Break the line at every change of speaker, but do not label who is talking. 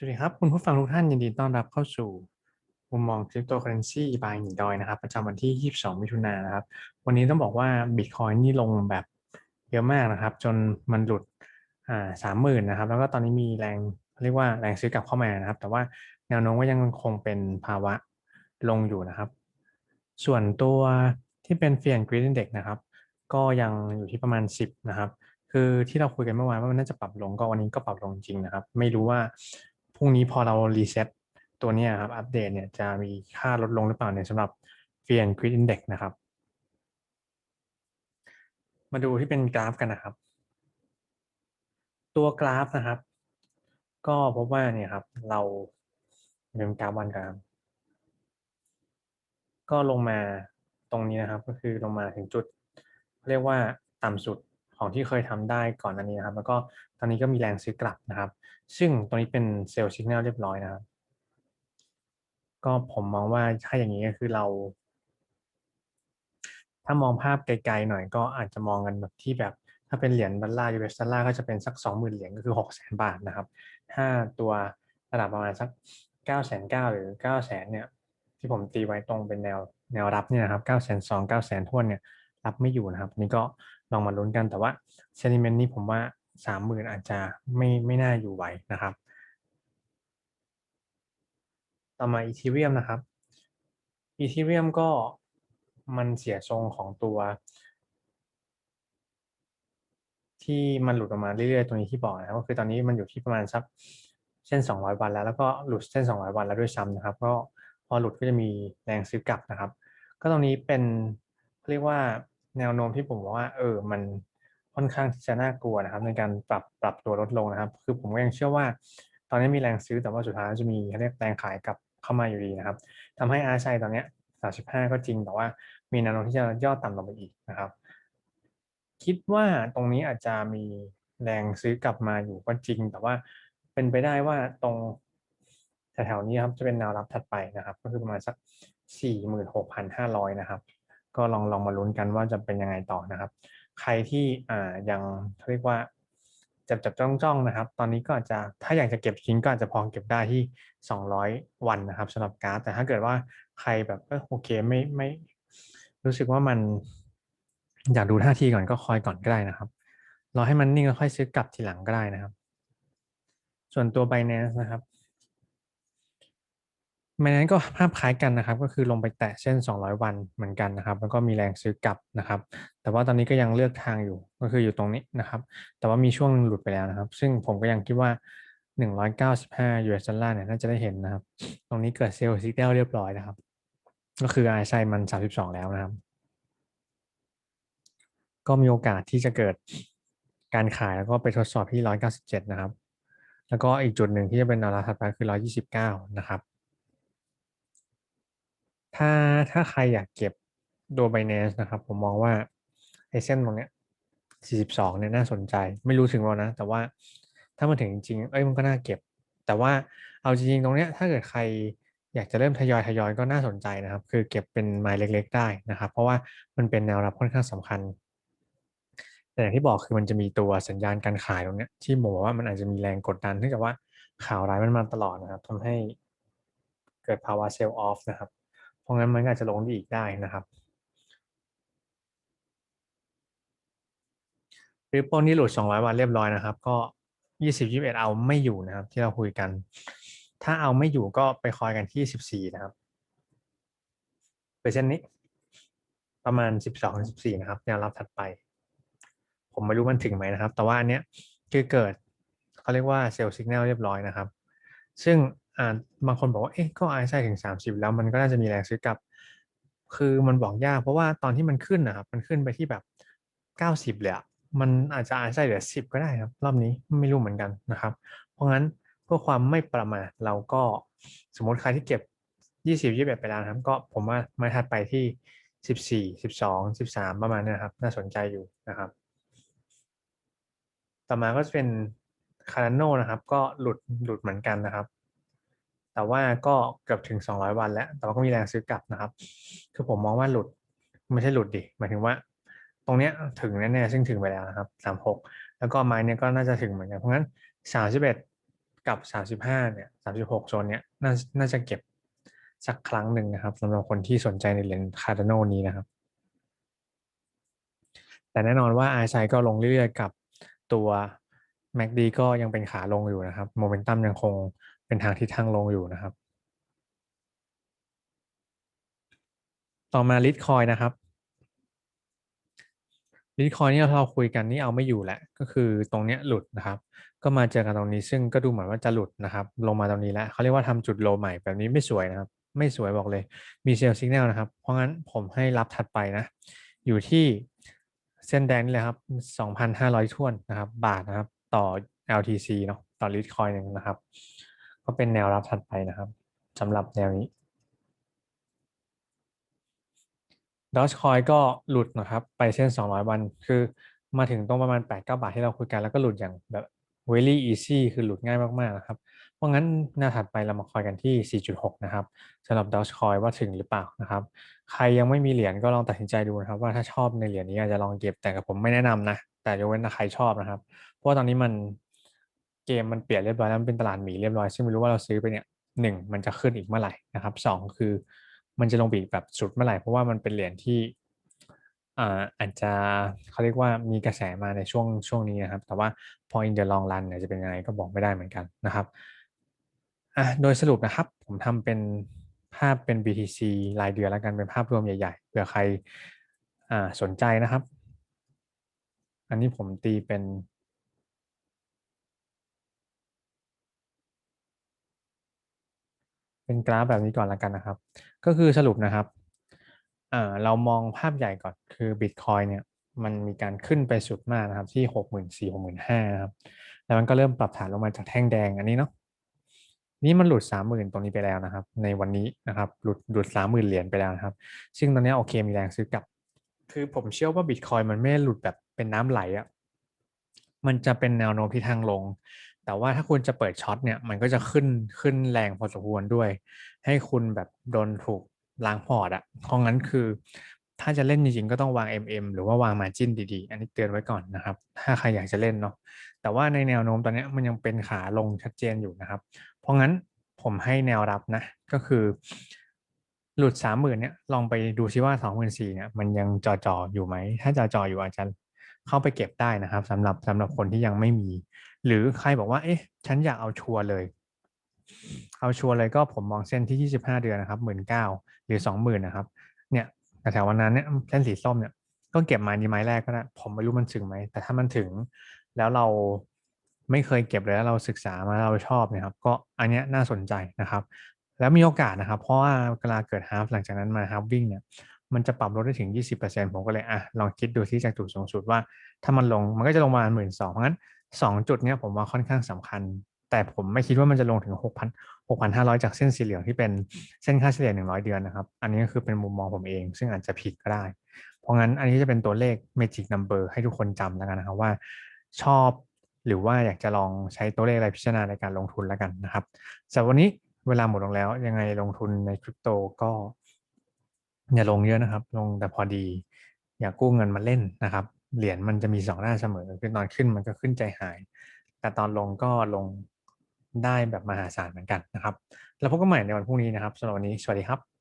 สวัสดีครับ คุณผู้ฟังทุกท่านยินดีต้อนรับเข้าสู่มุมมองคริปโตเคอเรนซีบายหนีดอยนะครับประจำวันที่ 22 มิถุนายนนะครับ วันนี้ต้องบอกว่าบิตคอยนี่ลงแบบเยอะมากนะครับ จนมันหลุดอ่าสามหมื่นนะครับ แล้วก็ตอนนี้มีแรงเรียกว่าแรงซื้อกลับเข้ามานะครับ แต่ว่าแนวโน้มก็ยังคงเป็นภาวะลงอยู่นะครับ ส่วนตัวที่เป็นเฟียนกรีด Index นะครับ ก็ยังอยู่ที่ประมาณ 10 นะครับ คือที่เราคุยกันเมื่อวานว่ามันน่าจะปรับลงก็วันนี้ก็ปรับลงจริงนะครับ ไม่รู้ว่า พรุ่งนี้พอเรารีเซ็ตตัวนี้ครับอัปเดตเนี่ยจะมีค่าลดลงหรือเปล่าเนี่ยสำหรับเฟียนกรีด Index นะครับ มาดูที่เป็นกราฟกันนะครับ ตัวกราฟนะครับ ก็พบว่าเนี่ยครับเราเป็นกราฟวันกราฟก็ลงมาตรงนี้นะครับ ก็คือลงมาถึงจุด เรียกว่าต่ำสุด ของที่เคยทำได้ก่อนอันนี้นะครับ แล้วก็ตอนนี้ก็มีแรงซื้อกลับนะครับ ซึ่งตรงนี้เป็นเซลล์สัญญาณเรียบร้อยนะครับ ก็ผมมองว่าถ้าอย่างนี้ก็คือเรา ถ้ามองภาพไกลๆหน่อยก็อาจจะมองกันแบบที่แบบ ถ้าเป็นเหรียญดอลลาร์ยูเอสดอลลาร์ก็จะเป็นสักสองหมื่นเหรียญก็คือหกแสนบาทนะครับ ถ้าตัวระดับประมาณสักเก้าแสนเก้าหรือเก้าแสนเนี่ยที่ผมตีไว้ตรงเป็นแนวแนวรับเนี่ยนะครับเก้าแสนสองเก้าแสนทวนเนี่ย รับไม่อยู่นะครับ นี่ก็ลองมาลุ้นกันแต่ว่าเซนิเมนต์นี่ผมว่าสามหมื่นอาจจะไม่ไม่น่าอยู่ไหวนะครับ ต่อมาอีทีเรียมนะครับอีทีเรียมก็มันเสียทรงของตัว ที่มันหลุดออกมาเรื่อยๆ ตรงนี้ที่บอกนะครับก็คือตอนนี้มันอยู่ที่ประมาณสักเส้น 200 วันแล้ว แล้วก็หลุดเส้น 200 วันแล้วด้วยซ้ำนะครับ ก็พอหลุดก็จะมีแรงซื้อกลับนะครับ ก็ตรงนี้เป็นเรียกว่า แนวโน้มที่ผมบอกว่า เออ มันค่อนข้างที่จะน่ากลัวนะครับ ในการปรับปรับตัวลดลงนะครับ คือผมก็ยังเชื่อว่า ตอนนี้มีแรงซื้อแต่ว่าสุดท้ายจะมีเรียกแรงขายกลับเข้ามาอยู่ดีนะครับทำให้อาชัยตอนเนี้ย35ก็จริงแต่ว่ามีแนวโน้มที่จะย่อต่ำลงไปอีกนะครับ คิดว่าตรงนี้อาจจะมีแรงซื้อกลับมาอยู่ก็จริง แต่ว่าเป็นไปได้ว่าตรงแถวๆนี้ครับจะเป็นแนวรับถัดไปนะครับ ก็คือประมาณสัก 46,500 นะครับ ก็ลองลองมาลุ้นกันว่าจะเป็นยังไงต่อนะครับ ใครที่อ่ายังเรียกว่าจับจับจ้องจ้องนะครับ ตอนนี้ก็อาจจะถ้าอยากจะเก็บทิ้งก็อาจจะพอเก็บได้ที่ 200 วันนะครับสำหรับการ์ดแต่ถ้าเกิดว่าใครแบบเออโอเคไม่ไม่รู้สึกว่ามันอยากดูท่าทีก่อนก็คอยก่อนก็ได้นะครับรอให้มันนิ่งแล้วค่อยซื้อกลับทีหลังก็ได้นะครับ ส่วนตัว Binance นะครับ Binance ก็ภาพคล้ายกันนะครับ ก็คือลงไปแตะเส้น 200 วันเหมือนกันนะครับ แล้วก็มีแรงซื้อกลับนะครับ แต่ว่าตอนนี้ก็ยังเลือกทางอยู่ ก็คืออยู่ตรงนี้นะครับ แต่ว่ามีช่วงหลุดไปแล้วนะครับ ซึ่งผมก็ยังคิดว่า 195 US ดอลลาร์เนี่ยน่าจะได้เห็นนะครับ ตรงนี้เกิดเซลล์ซิกแนลเรียบร้อยนะครับ ก็คือ RSI มัน 32 แล้วนะครับ ก็มีโอกาสที่จะเกิดการขายแล้วก็ไปทดสอบที่ 197 นะครับ แล้วก็อีกจุดหนึ่งที่จะเป็นแนวรับถัดไปคือ 129 นะครับ ถ้าถ้าใครอยากเก็บโด Binance นะครับ ผมมองว่าไอเส้นตรงเนี้ย42เนี่ยน่าสนใจ ไม่รู้ถึงแล้วนะ แต่ว่าถ้ามันถึงจริงเอ้ยมันก็น่าเก็บ แต่ว่าเอาจริงๆตรงเนี้ยถ้าเกิดใครอยากจะเริ่มทยอยทยอยก็น่าสนใจนะครับ คือเก็บเป็นไม้เล็ก ๆ ได้นะครับ เพราะว่ามันเป็นแนวรับค่อนข้างสำคัญ แต่อย่างที่บอกคือมันจะมีตัวสัญญาณการขายตรงเนี้ยที่ผมบอกว่ามันอาจจะมีแรงกดดันเนื่องจากว่าข่าวร้ายมันมาตลอดนะครับทำให้เกิดภาวะเซลล์ออฟนะครับ ราะงั้นมันอาจจะลงได้อีกได้นะครับริปโปนี่หลุด 200 วันเรียบร้อยนะครับ ก็ 20 21 เอาไม่อยู่นะครับ ที่เราคุยกัน ถ้าเอาไม่อยู่ก็ไปคอยกันที่ 14 นะครับเปอร์เซ็นต์นี้ ประมาณ 12 14 นะครับแนวรับถัดไป ผมไม่รู้มันถึงไหมนะครับ แต่ว่าอันเนี้ยคือเกิดเขาเรียกว่าเซลล์สัญญาณเรียบร้อยนะครับ ซึ่ง อ่าบางคนบอกว่าเอ๊ะก็ไอซ์ถึง 30 แล้วมันก็น่าจะมีแรงซื้อกลับ คือมันบอกยากเพราะว่าตอนที่มันขึ้นนะครับมันขึ้นไปที่แบบ 90เลยอะมันอาจจะไอซ์เหลือ 10 ก็ได้ครับ รอบนี้ไม่รู้เหมือนกันนะครับ เพราะงั้นเพื่อความไม่ประมาทเราก็สมมติใครที่เก็บ 20 21ไปแล้วครับ ก็ผมว่าไม้ถัดไปที่ 14 12 13 ประมาณนี้นครับ น่าสนใจอยู่นะครับ ต่อมาก็จะเป็นคาร์โนนะครับ ก็หลุดหลุดเหมือนกันนะครับ แต่ว่าก็เกือบถึง 200 วันแล้ว แต่ว่าก็มีแรงซื้อกลับนะครับ คือผมมองว่าหลุดไม่ใช่หลุดดิหมายถึงว่า ตรงเนี้ยถึงแน่ๆซึ่งถึงไปแล้วนะครับ36 แล้วก็ไม้เนี้ยก็น่าจะถึงเหมือนกันเพราะงั้น 31 กับสามสิบห้าเนี่ยสามสิบหกโซนเนี่ยน่าน่าจะเก็บสักครั้งหนึ่งนะครับสำหรับคนที่สนใจในเหรียญคาร์ดโนนี้นะครับ แต่แน่นอนว่า RSI ก็ลงเรื่อยๆกับตัว MACD ก็ยังเป็นขาลงอยู่นะครับโมเมนตัมยังคง เป็นทางทิศทางลงอยู่นะครับ ต่อมาลิทคอยนะครับลิทคอยนี่เราคุยกันนี่เอาไม่อยู่แหละ ก็คือตรงเนี้ยหลุดนะครับ ก็มาเจอกันตรงนี้ซึ่งก็ดูเหมือนว่าจะหลุดนะครับ ลงมาตรงนี้แล้วเขาเรียกว่าทำจุดโลใหม่แบบนี้ไม่สวยนะครับ ไม่สวยบอกเลย มีเซลล์สัญญาณนะครับ เพราะงั้นผมให้รับถัดไปนะ อยู่ที่เส้นแดงนี่เลยครับ 2,500ท่วนนะครับ บาทนะครับ ต่อ LTC เนาะ ต่อลิทคอยหนึ่งนะครับ ก็เป็นแนวรับถัดไปนะครับสำหรับแนวนี้ดอชคอยก็หลุดนะครับ ไปเส้น 200 วัน คือมาถึงตรงประมาณ 8-9 บาทที่เราคุยกันแล้วก็หลุดอย่างแบบ very easy คือหลุดง่ายมากๆนะครับ เพราะงั้นหน้าถัดไปเรามาคอยกันที่ 4.6 นะครับสำหรับดอชคอยว่าถึงหรือเปล่านะครับ ใครยังไม่มีเหรียญก็ลองตัดสินใจดูนะครับ ว่าถ้าชอบในเหรียญนี้อาจจะลองเก็บแต่กับผมไม่แนะนำนะ แต่ยกเว้นถ้าใครชอบนะครับ เพราะว่าตอนนี้มัน เกมมันเปลี่ยนเรียบร้อยแล้วมันเป็นตลาดหมีเรียบร้อยซึ่งไม่รู้ว่าเราซื้อไปเนี่ยหนึ่งมันจะขึ้นอีกเมื่อไหร่นะครับสองคือมันจะลงบีแบบสุดเมื่อไหร่เพราะว่ามันเป็นเหรียญที่อ่าอาจจะเขาเรียกว่ามีกระแสมาในช่วงช่วงนี้นะครับ แต่ว่าพอ in the long run เนี่ยจะเป็นยังไงก็บอกไม่ได้เหมือนกันนะครับอะโดยสรุปนะครับผมทำเป็นภาพเป็น BTC รายเดือนแล้วกันเป็นภาพรวมใหญ่ๆเผื่อใครอ่าสนใจนะครับ อันนี้ผมตีเป็น เป็นกราฟแบบนี้ก่อนล้วกันนะครับ ก็คือสรุปนะครับเรามองภาพใหญ่ก่อนคือบิตคอยเนี่ยมันมีการขึ้นไปสุดมากนะครับที่หกหมื่นสี่หกหมื่นห้าครับ แล้วมันก็เริ่มปรับฐานลงมาจากแท่งแดงอันนี้เนาะนี่มันหลุดสามหมื่นตรงนี้ไปแล้วนะครับ ในวันนี้นะครับหลุดหลุดสามหมื่นเหรียญไปแล้วนะครับ ซึ่งตอนนี้โอเคมีแรงซื้อกลับ คือผมเชื่อว่าบิตคอยมันไม่หลุดแบบเป็นน้ำไหลอะ มันจะเป็นแนวโน้มที่ทางลง แต่ว่าถ้าคุณจะเปิดช็อตเนี่ยมันก็จะขึ้นขึ้นแรงพอสมควรด้วย ให้คุณแบบโดนถูกล้างพอร์ตอะเพราะงั้นคือ ถ้าจะเล่นจริงๆก็ต้องวาง MM หรือว่าวาง Margin ดีๆ อันนี้เตือนไว้ก่อนนะครับ ถ้าใครอยากจะเล่นเนาะแต่ว่าในแนวโน้มตอนนี้มันยังเป็นขาลงชัดเจนอยู่นะครับ เพราะงั้นผมให้แนวรับนะ ก็คือ หลุดสามหมื่นเนี่ยลองไปดูซิว่าสองหมื่นสี่เนี่ยมันยังจอจออยู่ไหม ถ้าจอจออยู่อาจจะ เข้าไปเก็บได้นะครับสำหรับสำหรับคนที่ยังไม่มี หรือใครบอกว่า เอ๊ะ ฉันอยากเอาชัวร์เลย เอาชัวร์เลยก็ผมมองเส้นที่ยี่สิบห้าเดือนนะครับหมื่นเก้าหรือสองหมื่นนะครับ เนี่ยแถววันนั้นเนี่ยเส้นสีส้มเนี่ยก็เก็บมาดีไม้แรกก็ได้ผมไม่รู้มันถึงไหม แต่ถ้ามันถึงแล้วเราไม่เคยเก็บเลยแล้วเราศึกษามาเราชอบเนี่ยครับ ก็อันเนี้ยน่าสนใจนะครับ แล้วมีโอกาสนะครับ เพราะว่าเวลาเกิดฮาร์ฟหลังจากนั้นมาฮาร์ฟวิ่งเนี่ย มันจะปรับลดได้ถึง 20%ผมก็เลยอะลองคิดดูที่จากจุดสูงสุดว่า ถ้ามันลงมันก็จะลงมาหมื่นสองเพราะงั้นสองจุดเนี้ยผมว่าค่อนข้างสำคัญ แต่ผมไม่คิดว่ามันจะลงถึง 6,000 6,500 จากเส้นสีเหลืองที่เป็นเส้นค่าเฉลี่ย 100 เดือนนะครับ อันนี้ก็คือเป็นมุมมองผมเอง ซึ่งอาจจะผิดก็ได้ เพราะงั้นอันนี้จะเป็นตัวเลข magic number ให้ทุกคนจำแล้วกันนะครับว่า ชอบหรือว่าอยากจะลองใช้ตัวเลขอะไรพิจารณาในการลงทุนแล้วกันนะครับสำหรับวันนี้เวลาหมดลงแล้วยังไงลงทุนในคริปโตก็ อย่าลงเยอะนะครับ ลงแต่พอดี อย่ากู้เงินมาเล่นนะครับ เหรียญมันจะมีสองหน้าเสมอคือตอนขึ้นมันก็ขึ้นใจหาย แต่ตอนลงก็ลงได้แบบมหาศาลเหมือนกันนะครับ แล้วพบกันใหม่ในวันพรุ่งนี้นะครับสำหรับวันนี้สวัสดีครับ